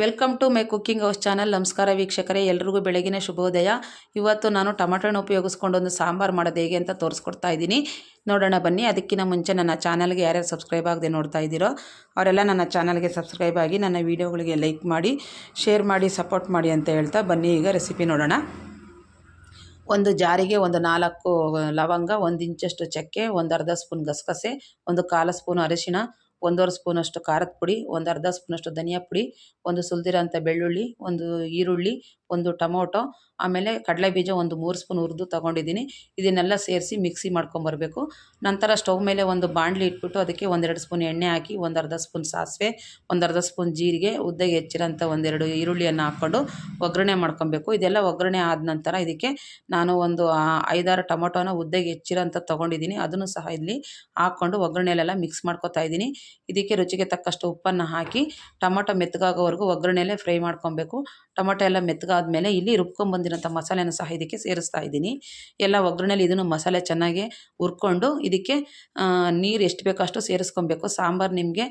Welcome to my cooking house channel. ನಮಸ್ಕಾರ ವೀಕ್ಷಕರೇ, ಎಲ್ರಿಗೂ ಬೆಳಗಿನ ಶುಭೋದಯ. ಇವತ್ತು ನಾನು ಟೊಮೆಟೊನ ಉಪಯೋಗಿಸ್ಕೊಂಡು ಒಂದು ಸಾಂಬಾರು ಮಾಡೋದು ಹೇಗೆ ಅಂತ ತೋರಿಸ್ಕೊಡ್ತಾ ಇದ್ದೀನಿ. ನೋಡೋಣ ಬನ್ನಿ. ಅದಕ್ಕಿಂತ ಮುಂಚೆ ನನ್ನ ಚಾನಲ್ಗೆ ಯಾರ್ಯಾರು ಸಬ್ಸ್ಕ್ರೈಬ್ ಆಗದೆ ನೋಡ್ತಾ ಇದ್ದೀರೋ, ಅವರೆಲ್ಲ ನನ್ನ ಚಾನಲ್ಗೆ ಸಬ್ಸ್ಕ್ರೈಬ್ ಆಗಿ ನನ್ನ ವೀಡಿಯೋಗಳಿಗೆ ಲೈಕ್ ಮಾಡಿ, ಶೇರ್ ಮಾಡಿ, ಸಪೋರ್ಟ್ ಮಾಡಿ ಅಂತ ಹೇಳ್ತಾ ಬನ್ನಿ. ಈಗ ರೆಸಿಪಿ ನೋಡೋಣ. ಒಂದು ಜಾರಿಗೆ ಒಂದು ನಾಲ್ಕು ಲವಂಗ, ಒಂದು ಇಂಚಷ್ಟು ಚಕ್ಕೆ, ಒಂದು ಅರ್ಧ ಸ್ಪೂನ್ ಗಸಗಸೆ, ಒಂದು ಕಾಲು ಸ್ಪೂನ್ ಅರಿಶಿಣ ಒಂದೂವರೆ ಸ್ಪೂನಷ್ಟು ಖಾರದ ಪುಡಿ ಒಂದು ಅರ್ಧ ಸ್ಪೂನಷ್ಟು ಧನಿಯಾ ಪುಡಿ ಒಂದು ಸುಲಿದಿರೋಂಥ ಬೆಳ್ಳುಳ್ಳಿ ಒಂದು ಈರುಳ್ಳಿ ಒಂದು ಟೊಮೊಟೊ, ಆಮೇಲೆ ಕಡಲೆ ಬೀಜ ಒಂದು ಮೂರು ಸ್ಪೂನ್ ಹುರಿದು ತೊಗೊಂಡಿದ್ದೀನಿ. ಇದನ್ನೆಲ್ಲ ಸೇರಿಸಿ ಮಿಕ್ಸಿ ಮಾಡ್ಕೊಂಬರ್ಬೇಕು ನಂತರ ಸ್ಟವ್ ಮೇಲೆ ಒಂದು ಬಾಂಡ್ಲಿ ಇಟ್ಬಿಟ್ಟು ಅದಕ್ಕೆ ಒಂದೆರಡು ಸ್ಪೂನ್ ಎಣ್ಣೆ ಹಾಕಿ, ಒಂದು ಅರ್ಧ ಸ್ಪೂನ್ ಸಾಸಿವೆ, ಒಂದು ಅರ್ಧ ಸ್ಪೂನ್ ಜೀರಿಗೆ ಉದ್ದಗೆ ಹೆಚ್ಚಿರೋಂಥ ಒಂದೆರಡು ಈರುಳ್ಳಿಯನ್ನು ಹಾಕ್ಕೊಂಡು ಒಗ್ಗರಣೆ ಮಾಡ್ಕೊಬೇಕು. ಇದೆಲ್ಲ ಒಗ್ಗರಣೆ ಆದ ನಂತರ ಇದಕ್ಕೆ ನಾನು ಒಂದು ಐದಾರು ಟೊಮೊಟೊನ ಉದ್ದಗೆ ಹೆಚ್ಚಿರೋಂಥ ತೊಗೊಂಡಿದ್ದೀನಿ. ಅದನ್ನು ಸಹ ಇಲ್ಲಿ ಹಾಕ್ಕೊಂಡು ಒಗ್ಗರಣೆಯಲ್ಲೆಲ್ಲ ಮಿಕ್ಸ್ ಮಾಡ್ಕೊತಾ ಇದ್ದೀನಿ. ಇದಕ್ಕೆ ರುಚಿಗೆ ತಕ್ಕಷ್ಟು ಉಪ್ಪನ್ನು ಹಾಕಿ ಟೊಮೊಟೊ ಮೆತ್ತಗಾಗೋವರೆಗೂ ಒಗ್ಗರಣೆಯಲ್ಲೇ ಫ್ರೈ ಮಾಡ್ಕೊಬೇಕು. ಟೊಮೊಟೊ ಎಲ್ಲ ಮೆತ್ತಗಾದ್ಮೇಲೆ ಇಲ್ಲಿ ರುಬ್ಕೊಂಬಂದಿರೋಂಥ ಮಸಾಲೆನ ಸಹ ಇದಕ್ಕೆ ಸೇರಿಸ್ತಾ ಇದ್ದೀನಿ. ಎಲ್ಲ ಒಗ್ಗರಣೆಲಿ ಇದನ್ನು ಮಸಾಲೆ ಚೆನ್ನಾಗಿ ಹುರ್ಕೊಂಡು ಇದಕ್ಕೆ ನೀರು ಎಷ್ಟು ಬೇಕೋ ಅಷ್ಟು ಸೇರಿಸ್ಕೊಬೇಕು. ಸಾಂಬಾರು ನಿಮಗೆ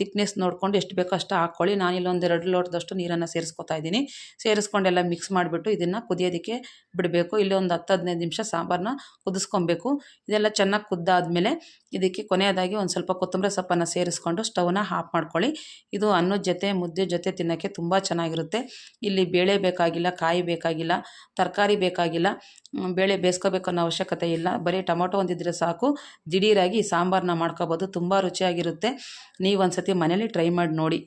ತಿಕ್ನೆಸ್ ನೋಡಿಕೊಂಡು ಎಷ್ಟು ಬೇಕೋ ಅಷ್ಟು ಹಾಕ್ಕೊಳ್ಳಿ. ನಾನಿಲ್ಲೊಂದು ಎರಡು ಲೋಟದಷ್ಟು ನೀರನ್ನು ಸೇರಿಸ್ಕೊತಾ ಇದ್ದೀನಿ. ಸೇರಿಸ್ಕೊಂಡೆಲ್ಲ ಮಿಕ್ಸ್ ಮಾಡಿಬಿಟ್ಟು ಇದನ್ನು ಕುದಿಯೋದಕ್ಕೆ ಬಿಡಬೇಕು. ಇಲ್ಲಿ ಒಂದು ಹತ್ತು ಹದಿನೈದು ನಿಮಿಷ ಸಾಂಬಾರನ್ನ ಕುದಿಸ್ಕೊಬೇಕು. ಇದೆಲ್ಲ ಚೆನ್ನಾಗಿ ಕುದ್ದಾದಮೇಲೆ ಇದಕ್ಕೆ ಕೊನೆಯದಾಗಿ ಒಂದು ಸ್ವಲ್ಪ ಕೊತ್ತಂಬರಿ ಸೊಪ್ಪನ್ನು ಸೇರಿಸ್ಕೊಂಡು ಸ್ಟವ್ನ ಆಫ್ ಮಾಡ್ಕೊಳ್ಳಿ. ಇದು ಅನ್ನದ ಜೊತೆ, ಮುದ್ದೆ ಜೊತೆ ತಿನ್ನೋಕ್ಕೆ ತುಂಬ ಚೆನ್ನಾಗಿರುತ್ತೆ. ಇಲ್ಲಿ ಬೇಳೆ ಬೇಕಾಗಿಲ್ಲ, ಕಾಯಿ ಬೇಕಾಗಿಲ್ಲ, ತರಕಾರಿ ಬೇಕಾಗಿಲ್ಲ ಬೇಳೆ ಬೇಯಿಸ್ಕೋಬೇಕನ್ನೋ ಅವಶ್ಯಕತೆ ಇಲ್ಲ. ಬರೀ ಟೊಮೊಟೊ ಒಂದಿದ್ರೆ ಸಾಕು. ದಿಢೀರಾಗಿ ಸಾಂಬಾರನ್ನ ಮಾಡ್ಕೋಬೋದು. ತುಂಬ ರುಚಿಯಾಗಿರುತ್ತೆ. ನೀವು ಒಂದು ಸತಿ ಮನೇಲಿ ಟ್ರೈ ಮಾಡಿ ನೋಡಿ.